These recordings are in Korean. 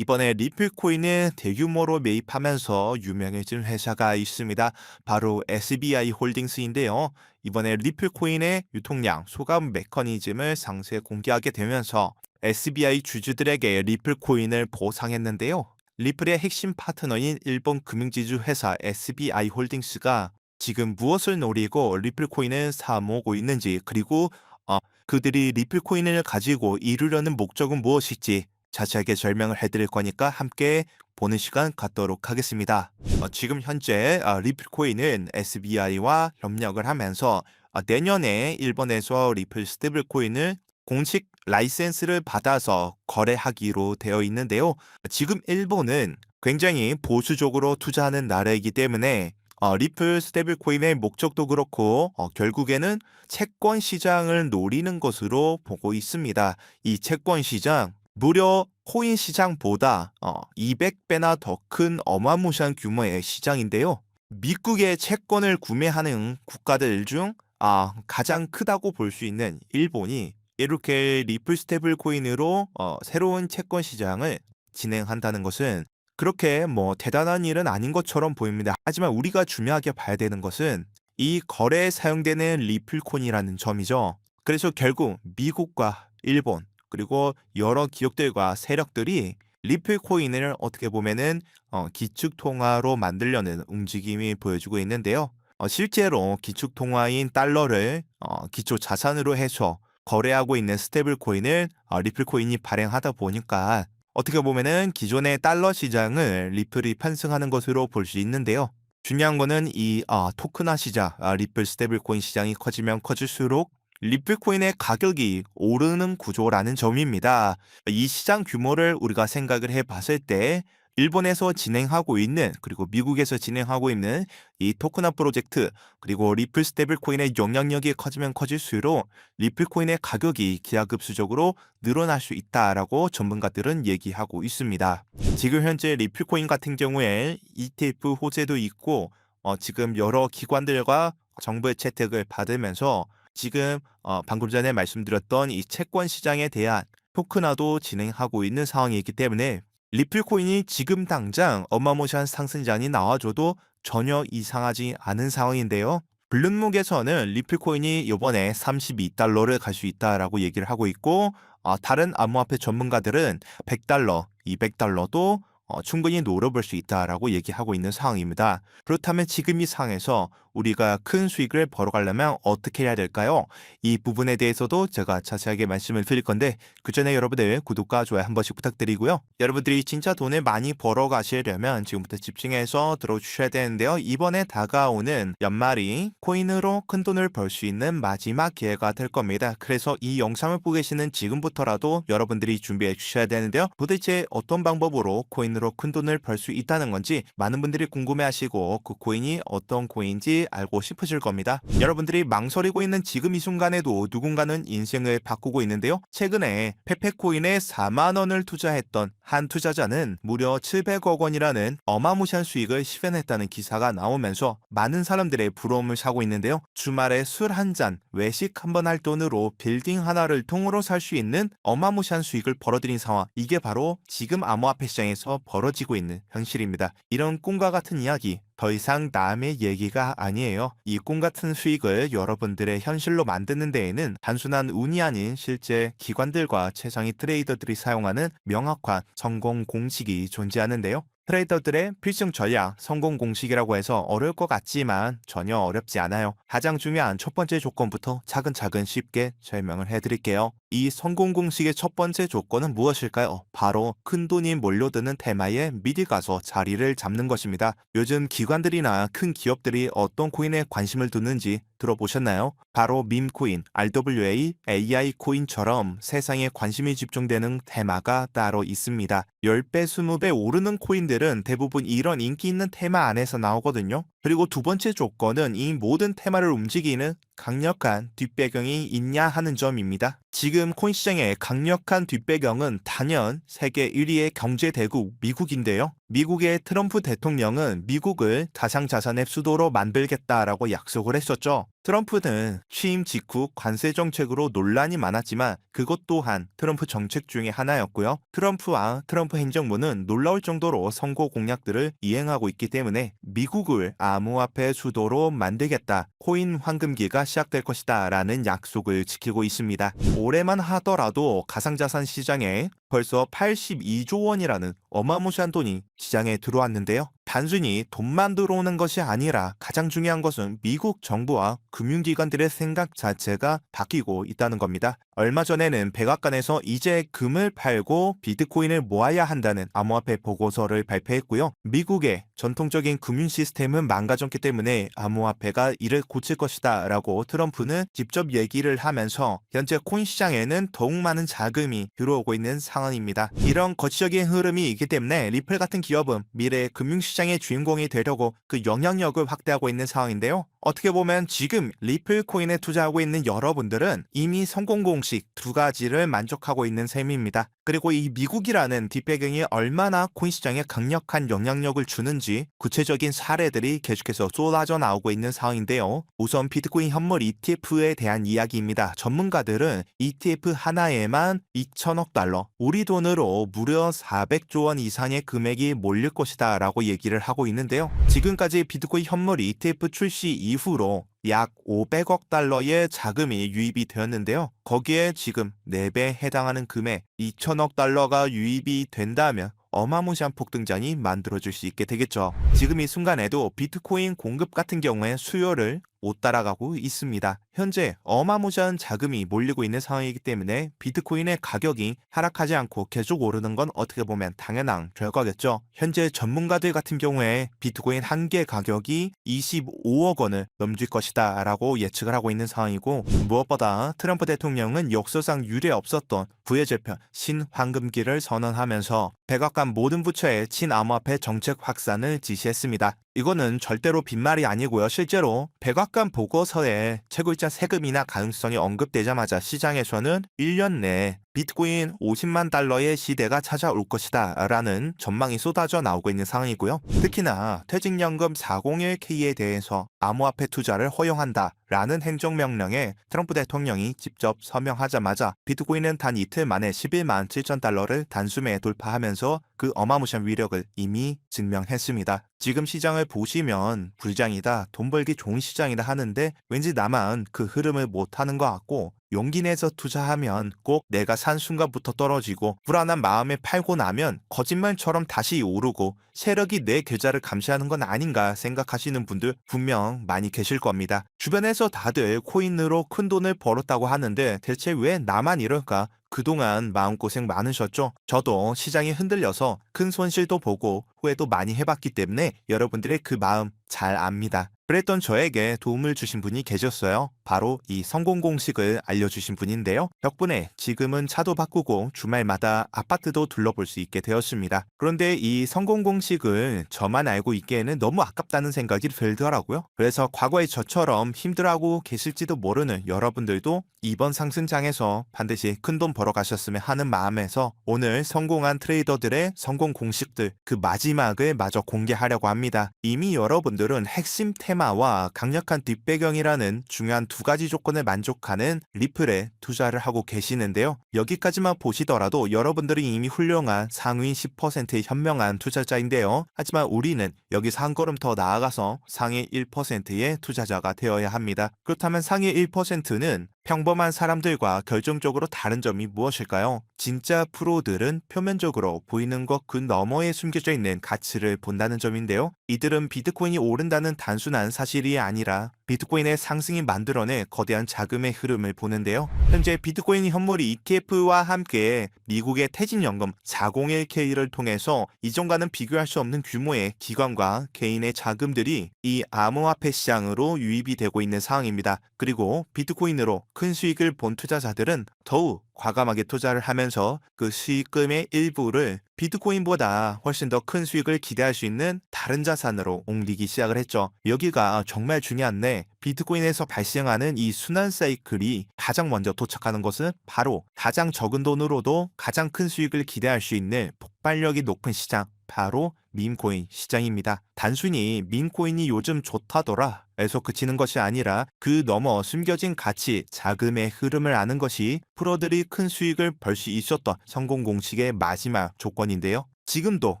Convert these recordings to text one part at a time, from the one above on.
이번에 리플 코인을 대규모로 매입하면서 유명해진 회사가 있습니다. 바로 SBI 홀딩스인데요. 이번에 리플 코인의 유통량 소감 메커니즘을 상세 공개하게 되면서 SBI 주주들에게 리플 코인을 보상했는데요. 리플의 핵심 파트너인 일본 금융지주 회사 SBI 홀딩스가 지금 무엇을 노리고 리플 코인을 사모으고 있는지 그리고 어, 그들이 리플 코인을 가지고 이루려는 목적은 무엇일지 자세하게 설명을 해드릴 거니까 함께 보는 시간 갖도록 하겠습니다. 어, 지금 현재 어, 리플 코인은 SBI와 협력을 하면서 어, 내년에 일본에서 리플 스테이블 코인을 공식 라이센스를 받아서 거래하기로 되어 있는데요. 지금 일본은 굉장히 보수적으로 투자하는 나라이기 때문에 어, 리플 스테이블 코인의 목적도 그렇고 어, 결국에는 채권 시장을 노리는 것으로 보고 있습니다. 이 채권 시장 무려 코인 시장보다 어, 200배나 더 큰 어마무시한 규모의 시장인데요. 미국의 채권을 구매하는 국가들 중 아, 가장 크다고 볼 수 있는 일본이 이렇게 리플 스테이블 코인으로 어, 새로운 채권 시장을 진행한다는 것은 그렇게 뭐 대단한 일은 아닌 것처럼 보입니다. 하지만 우리가 중요하게 봐야 되는 것은 이 거래에 사용되는 리플 코인이라는 점이죠. 그래서 결국 미국과 일본 그리고 여러 기업들과 세력들이 리플 코인을 어떻게 보면은 어, 기축 통화로 만들려는 움직임이 보여주고 있는데요. 어, 실제로 기축 통화인 달러를 어, 기초 자산으로 해서 거래하고 있는 스테이블 코인을 어, 리플 코인이 발행하다 보니까 어떻게 보면은 기존의 달러 시장을 리플이 편승하는 것으로 볼 수 있는데요. 중요한 거는 이 아, 토크나 시장, 아, 리플 스테이블 코인 시장이 커지면 커질수록 리플 코인의 가격이 오르는 구조라는 점입니다. 이 시장 규모를 우리가 생각을 해 봤을 때 일본에서 진행하고 있는 그리고 미국에서 진행하고 있는 이 토크나 프로젝트 그리고 리플 스테이블 코인의 영향력이 커지면 커질수록 리플 코인의 가격이 기하급수적으로 늘어날 수 있다라고 전문가들은 얘기하고 있습니다. 지금 현재 리플 코인 같은 경우에 ETF 호재도 있고 어, 지금 여러 기관들과 정부의 채택을 받으면서 지금 어, 방금 전에 말씀드렸던 이 채권 시장에 대한 토크나도 진행하고 있는 상황이기 때문에 리플 코인이 지금 당장 어마무시한 상승장이 나와줘도 전혀 이상하지 않은 상황인데요. 블룸목에서는 리플 코인이 이번에 32달러를 갈 수 있다라고 얘기를 하고 있고 어, 다른 암호화폐 전문가들은 100달러, 200달러도 어, 충분히 노려볼 수 있다라고 얘기하고 있는 상황입니다. 그렇다면 지금 이 상황에서 우리가 큰 수익을 벌어가려면 어떻게 해야 될까요? 이 부분에 대해서도 제가 자세하게 말씀을 드릴 건데 그 전에 여러분들 구독과 좋아요 한 번씩 부탁드리고요. 여러분들이 진짜 돈을 많이 벌어 가시려면 지금부터 집중해서 들어주셔야 되는데요. 이번에 다가오는 연말이 코인으로 큰 돈을 벌 수 있는 마지막 기회가 될 겁니다. 그래서 이 영상을 보고 계시는 지금부터라도 여러분들이 준비해 주셔야 되는데요. 도대체 어떤 방법으로 코인으로 큰 돈을 벌 수 있다는 건지 많은 분들이 궁금해하시고 그 코인이 어떤 코인지 알고 싶으실 겁니다. 여러분들이 망설이고 있는 지금 이 순간에도 누군가는 인생을 바꾸고 있는데요. 최근에 페페코인에 4만 원을 투자했던 한 투자자는 무려 700억 원이라는 어마무시한 수익을 실현했다는 기사가 나오면서 많은 사람들의 부러움을 사고 있는데요. 주말에 술 한 잔, 외식 한 번 할 돈으로 빌딩 하나를 통으로 살 수 있는 어마무시한 수익을 벌어들인 상황. 이게 바로 지금 암호화폐 시장에서 벌어지고 있는 현실입니다. 이런 꿈과 같은 이야기 더 이상 남의 얘기가 아니에요. 이 꿈 같은 수익을 여러분들의 현실로 만드는 데에는 단순한 운이 아닌 실제 기관들과 최상위 트레이더들이 사용하는 명확한 성공 공식이 존재하는데요. 트레이더들의 필승 전략, 성공 공식이라고 해서 어려울 것 같지만 전혀 어렵지 않아요. 가장 중요한 첫 번째 조건부터 차근차근 쉽게 설명을 해드릴게요. 이 성공 공식의 첫 번째 조건은 무엇일까요? 바로 큰 돈이 몰려드는 테마에 미리 가서 자리를 잡는 것입니다. 요즘 기관들이나 큰 기업들이 어떤 코인에 관심을 두는지 들어보셨나요? 바로 밈코인, RWA, AI 코인처럼 세상에 관심이 집중되는 테마가 따로 있습니다. 10배, 20배 오르는 코인들은 대부분 이런 인기 있는 테마 안에서 나오거든요. 그리고 두 번째 조건은 이 모든 테마를 움직이는 강력한 뒷배경이 있냐 하는 점입니다. 지금 코인 시장의 강력한 뒷배경은 단연 세계 1위의 경제 대국 미국인데요. 미국의 트럼프 대통령은 미국을 가상자산의 수도로 만들겠다라고 약속을 했었죠. 트럼프는 취임 직후 관세 정책으로 논란이 많았지만 그것 또한 트럼프 정책 중의 하나였고요. 트럼프와 트럼프 행정부는 놀라울 정도로 선거 공약들을 이행하고 있기 때문에 미국을 암호화폐 수도로 만들겠다. 코인 황금기가 시작될 것이다. 라는 약속을 지키고 있습니다. 올해만 하더라도 가상자산 시장에 벌써 82조 원이라는 어마무시한 돈이 시장에 들어왔는데요. 단순히 돈만 들어오는 것이 아니라 가장 중요한 것은 미국 정부와 금융기관들의 생각 자체가 바뀌고 있다는 겁니다. 얼마 전에는 백악관에서 이제 금을 팔고 비트코인을 모아야 한다는 암호화폐 보고서를 발표했고요. 미국의 전통적인 금융 시스템은 망가졌기 때문에 암호화폐가 이를 고칠 것이다 라고 트럼프는 직접 얘기를 하면서 현재 코인 시장에는 더욱 많은 자금이 들어오고 있는 상황입니다. 이런 거치적인 흐름이 있기 때문에 리플 같은 기업은 미래의 금융시장의 주인공이 되려고 그 영향력을 확대하고 있는 상황인데요. 어떻게 보면 지금 리플 코인에 투자하고 있는 여러분들은 이미 성공 공식 두 가지를 만족하고 있는 셈입니다. 그리고 이 미국이라는 뒷배경이 얼마나 코인 시장에 강력한 영향력을 주는지 구체적인 사례들이 계속해서 쏟아져 나오고 있는 상황인데요. 우선 비트코인 현물 ETF에 대한 이야기입니다. 전문가들은 ETF 하나에만 2천억 달러, 우리 돈으로 무려 400조 원 이상의 금액이 몰릴 것이다 라고 얘기를 하고 있는데요. 지금까지 비트코인 현물 ETF 출시 이후로 약 500억 달러의 자금이 유입이 되었는데요. 거기에 지금 4배 해당하는 금액 2천억 달러가 유입이 된다면 어마무시한 폭등장이 만들어질 수 있게 되겠죠. 지금 이 순간에도 비트코인 공급 같은 경우에 수요를 못 따라가고 있습니다. 현재 어마무시한 자금이 몰리고 있는 상황이기 때문에 비트코인의 가격이 하락하지 않고 계속 오르는 건 어떻게 보면 당연한 결과겠죠. 현재 전문가들 같은 경우에 비트코인 한 개 가격이 25억 원을 넘길 것이다 라고 예측을 하고 있는 상황이고 무엇보다 트럼프 대통령은 역사상 유례 없었던 부의 재편 신황금기를 선언하면서 백악관 모든 부처에 친암호화폐 정책 확산을 지시했습니다. 이거는 절대로 빈말이 아니고요. 실제로 백악 관 보고서에 채굴자 세금이나 가능성이 언급되자마자 시장에서는 1년 내에 비트코인 50만 달러의 시대가 찾아올 것이다 라는 전망이 쏟아져 나오고 있는 상황이고요. 특히나 퇴직연금 401k에 대해서 암호화폐 투자를 허용한다 라는 행정명령에 트럼프 대통령이 직접 서명하자마자 비트코인은 단 이틀 만에 11만 7천 달러를 단숨에 돌파하면서 그 어마무시한 위력을 이미 증명했습니다. 지금 시장을 보시면 불장이다, 돈 벌기 좋은 시장이다 하는데 왠지 나만 그 흐름을 못하는 것 같고 용기 내서 투자하면 꼭 내가 산 순간부터 떨어지고 불안한 마음에 팔고 나면 거짓말처럼 다시 오르고 세력이 내 계좌를 감시하는 건 아닌가 생각하시는 분들 분명 많이 계실 겁니다. 주변에서 다들 코인으로 큰 돈을 벌었다고 하는데 대체 왜 나만 이럴까? 그동안 마음고생 많으셨죠? 저도 시장이 흔들려서 큰 손실도 보고 후회도 많이 해봤기 때문에 여러분들의 그 마음 잘 압니다. 그랬던 저에게 도움을 주신 분이 계셨어요. 바로 이 성공 공식을 알려주신 분인데요. 덕분에 지금은 차도 바꾸고 주말마다 아파트도 둘러볼 수 있게 되었습니다. 그런데 이 성공 공식을 저만 알고 있기에는 너무 아깝다는 생각이 들더라고요. 그래서 과거에 저처럼 힘들어하고 계실지도 모르는 여러분들도 이번 상승장에서 반드시 큰돈 벌어 가셨으면 하는 마음에서 오늘 성공한 트레이더들의 성공 공식들 그 마지막을 마저 공개하려고 합니다. 이미 여러분들은 핵심 테마와 강력한 뒷배경이라는 중요한 두 가지 조건을 만족하는 리플에 투자를 하고 계시는데요. 여기까지만 보시더라도 여러분들이 이미 훌륭한 상위 10%의 현명한 투자자인데요. 하지만 우리는 여기서 한 걸음 더 나아가서 상위 1%의 투자자가 되어야 합니다. 그렇다면 상위 1%는 평범한 사람들과 결정적으로 다른 점이 무엇일까요? 진짜 프로들은 표면적으로 보이는 것 그 너머에 숨겨져 있는 가치를 본다는 점인데요. 이들은 비트코인이 오른다는 단순한 사실이 아니라 비트코인의 상승이 만들어 낸 거대한 자금의 흐름을 보는데요. 현재 비트코인 현물이 ETF와 함께 미국의 퇴직연금 401k를 통해서 이전과는 비교할 수 없는 규모의 기관과 개인의 자금들이 이 암호화폐 시장으로 유입이 되고 있는 상황입니다. 그리고 비트코인으로 큰 수익을 본 투자자들은 더욱 과감하게 투자를 하면서 그 수익금의 일부를 비트코인보다 훨씬 더 큰 수익을 기대할 수 있는 다른 자산으로 옮기기 시작을 했죠. 여기가 정말 중요한데 비트코인에서 발생하는 이 순환 사이클이 가장 먼저 도착하는 것은 바로 가장 적은 돈으로도 가장 큰 수익을 기대할 수 있는 폭발력이 높은 시장 바로 밈코인 시장입니다. 단순히 밈코인이 요즘 좋다더라 에서 그치는 것이 아니라 그 너머 숨겨진 가치, 자금의 흐름을 아는 것이 프로들이 큰 수익을 벌 수 있었던 성공 공식의 마지막 조건인데요. 지금도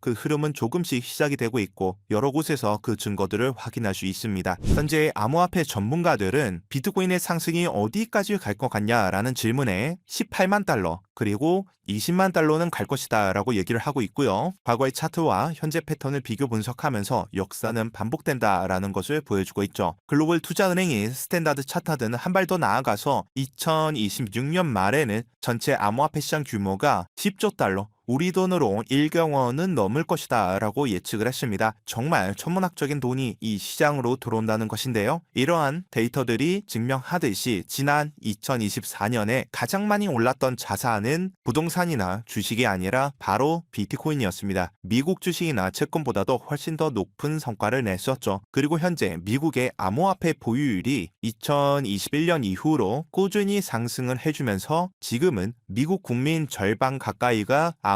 그 흐름은 조금씩 시작이 되고 있고 여러 곳에서 그 증거들을 확인할 수 있습니다. 현재 암호화폐 전문가들은 비트코인의 상승이 어디까지 갈 것 같냐라는 질문에 18만 달러 그리고 20만 달러는 갈 것이다 라고 얘기를 하고 있고요. 과거의 차트와 현재 패턴을 비교 분석하면서 역사는 반복된다 라는 것을 보여주고 있죠. 글로벌 투자은행인 스탠다드 차타드는 한 발 더 나아가서 2026년 말에는 전체 암호화폐 시장 규모가 10조 달러 우리 돈으로 1경 원은 넘을 것이다 라고 예측을 했습니다. 정말 천문학적인 돈이 이 시장으로 들어온다는 것인데요. 이러한 데이터들이 증명하듯이 지난 2024년에 가장 많이 올랐던 자산은 부동산이나 주식이 아니라 바로 비트코인이었습니다. 미국 주식이나 채권보다도 훨씬 더 높은 성과를 냈었죠. 그리고 현재 미국의 암호화폐 보유율이 2021년 이후로 꾸준히 상승을 해주면서 지금은 미국 국민 절반 가까이가 암호화폐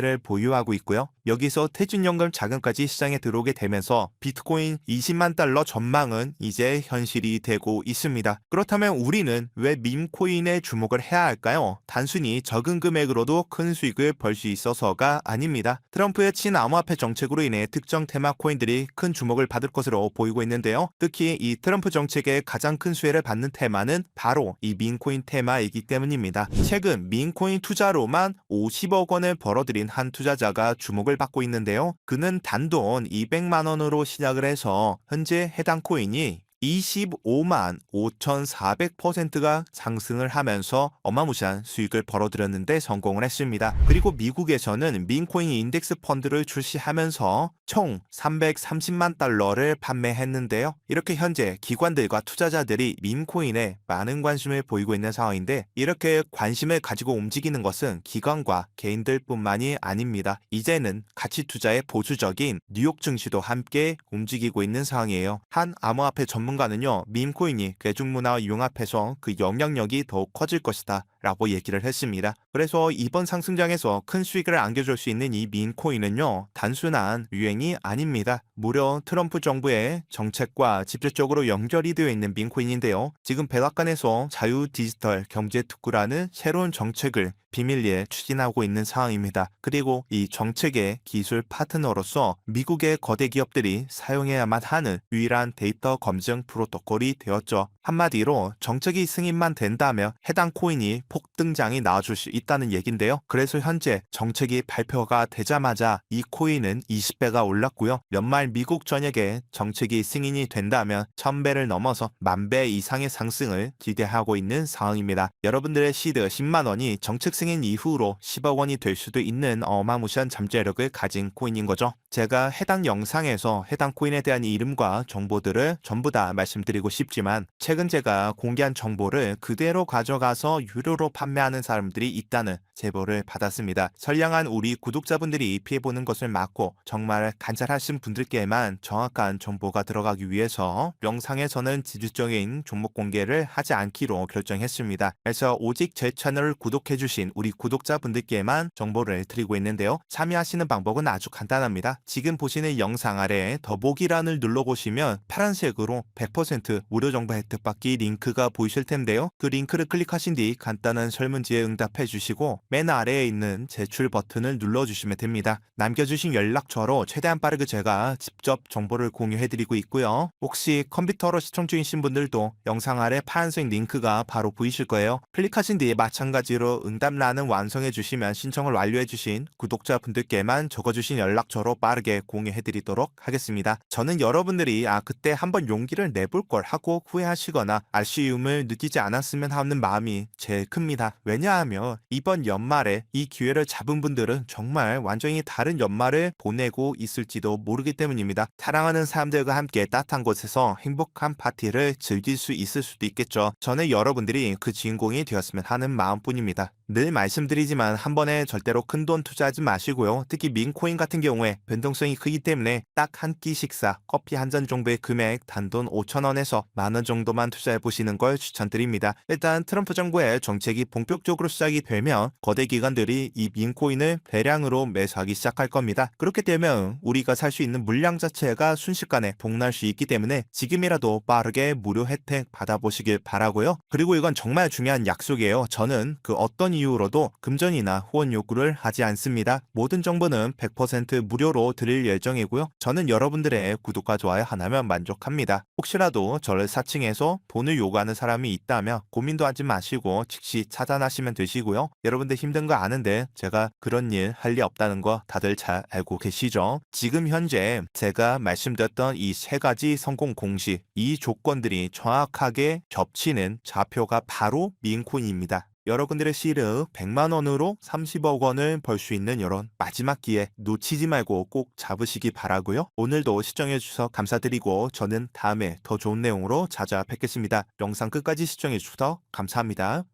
를 보유하고 있고요. 여기서 퇴직연금 자금까지 시장에 들어오게 되면서 비트코인 20만 달러 전망은 이제 현실이 되고 있습니다. 그렇다면 우리는 왜 밈코인에 주목을 해야 할까요? 단순히 적은 금액으로도 큰 수익을 벌 수 있어서가 아닙니다. 트럼프의 친암호화폐 정책으로 인해 특정 테마 코인들이 큰 주목을 받을 것으로 보이고 있는데요. 특히 이 트럼프 정책의 가장 큰 수혜를 받는 테마는 바로 이 민코인 테마이기 때문입니다. 최근 민코인 투자로만 50억 원을 벌어들인 한 투자자가 주목을 받고 있는데요. 그는 단돈 200만 원으로 시작을 해서 현재 해당 코인이 25만 5,400%가 상승을 하면서 어마무시한 수익을 벌어들였는데 성공을 했습니다. 그리고 미국에서는 민코인 인덱스 펀드를 출시하면서 총 330만 달러를 판매했는데요. 이렇게 현재 기관들과 투자자들이 민코인에 많은 관심을 보이고 있는 상황인데 이렇게 관심을 가지고 움직이는 것은 기관과 개인들뿐만이 아닙니다. 이제는 가치 투자의 보수적인 뉴욕 증시도 함께 움직이고 있는 상황이에요. 한 암호화폐 전문 전문가는요, 밈코인이 대중문화와 융합해서 그 영향력이 더욱 커질 것이다. 라고 얘기를 했습니다. 그래서 이번 상승장에서 큰 수익을 안겨줄 수 있는 이 민코인은요, 단순한 유행이 아닙니다. 무려 트럼프 정부의 정책과 직접적으로 연결이 되어 있는 민코인인데요. 지금 백악관에서 자유 디지털 경제 특구라는 새로운 정책을 비밀리에 추진하고 있는 상황입니다. 그리고 이 정책의 기술 파트너로서 미국의 거대 기업들이 사용해야만 하는 유일한 데이터 검증 프로토콜이 되었죠. 한마디로 정책이 승인만 된다면 해당 코인이 폭등장이 나와줄 수 있다는 얘긴데요. 그래서 현재 정책이 발표가 되자마자 이 코인은 20배가 올랐고요. 연말 미국 전역에 정책이 승인이 된다면 1000배를 넘어서 만배 이상의 상승을 기대하고 있는 상황입니다. 여러분들의 시드 10만 원이 정책 승인 이후로 10억 원이 될 수도 있는 어마무시한 잠재력을 가진 코인인 거죠. 제가 해당 영상에서 해당 코인에 대한 이름과 정보들을 전부 다 말씀드리고 싶지만 최근 제가 공개한 정보를 그대로 가져가서 유료로 판매하는 사람들이 있다는 제보를 받았습니다. 선량한 우리 구독자분들이 피해보는 것을 막고 정말 간절하신 분들께만 정확한 정보가 들어가기 위해서 영상에서는 지주적인 종목 공개를 하지 않기로 결정했습니다. 그래서 오직 제 채널을 구독해주신 우리 구독자분들께만 정보를 드리고 있는데요. 참여하시는 방법은 아주 간단합니다. 지금 보시는 영상 아래에 더보기란을 눌러보시면 파란색으로 100% 무료 정보 혜택 받기 링크가 보이실 텐데요. 그 링크를 클릭하신 뒤 간단한 설문지에 응답해 주시고 맨 아래에 있는 제출 버튼을 눌러주시면 됩니다. 남겨주신 연락처로 최대한 빠르게 제가 직접 정보를 공유해드리고 있고요. 혹시 컴퓨터로 시청 중이신 분들도 영상 아래 파란색 링크가 바로 보이실 거예요. 클릭하신 뒤에 마찬가지로 응답란은 완성해 주시면 신청을 완료해 주신 구독자분들께만 적어주신 연락처로 빠르게 공유해드리도록 하겠습니다. 저는 여러분들이 아 그때 한번 용기를 내볼 걸 하고 후회하시거나 아쉬움을 느끼지 않았으면 하는 마음이 제일 큽니다. 왜냐하면 이번 연말에 이 기회를 잡은 분들은 정말 완전히 다른 연말을 보내고 있을지도 모르기 때문입니다. 사랑하는 사람들과 함께 따뜻한 곳에서 행복한 파티를 즐길 수 있을 수도 있겠죠. 저는 여러분들이 그 주인공이 되었으면 하는 마음뿐입니다. 늘 말씀드리지만 한 번에 절대로 큰 돈 투자하지 마시고요. 특히 민코인 같은 경우에 변동성이 크기 때문에 딱 한 끼 식사, 커피 한 잔 정도의 금액 단돈 5천 원에서 만 원 정도만 투자해 보시는 걸 추천드립니다. 일단 트럼프 정부의 정책이 본격적으로 시작이 되면 거대 기관들이 이 민코인을 대량으로 매수하기 시작할 겁니다. 그렇게 되면 우리가 살 수 있는 물량 자체가 순식간에 폭날 수 있기 때문에 지금이라도 빠르게 무료 혜택 받아보시길 바라고요. 그리고 이건 정말 중요한 약속이에요. 저는 그 어떤 이유로도 금전이나 후원 요구를 하지 않습니다. 모든 정보는 100% 무료로 드릴 예정이고요. 저는 여러분들의 구독과 좋아요 하나면 만족합니다. 혹시라도 저를 사칭해서 돈을 요구하는 사람이 있다면 고민도 하지 마시고 즉시 차단하시면 되시고요. 여러분들 힘든 거 아는데 제가 그런 일 할 리 없다는 거 다들 잘 알고 계시죠? 지금 현재 제가 말씀드렸던 이 세 가지 성공 공식, 이 조건들이 정확하게 겹치는 좌표가 바로 민코인입니다. 여러분들의 시르 100만 원으로 30억 원을 벌 수 있는 이런 마지막 기회 놓치지 말고 꼭 잡으시기 바라고요. 오늘도 시청해 주셔서 감사드리고 저는 다음에 더 좋은 내용으로 찾아뵙겠습니다. 영상 끝까지 시청해 주셔서 감사합니다.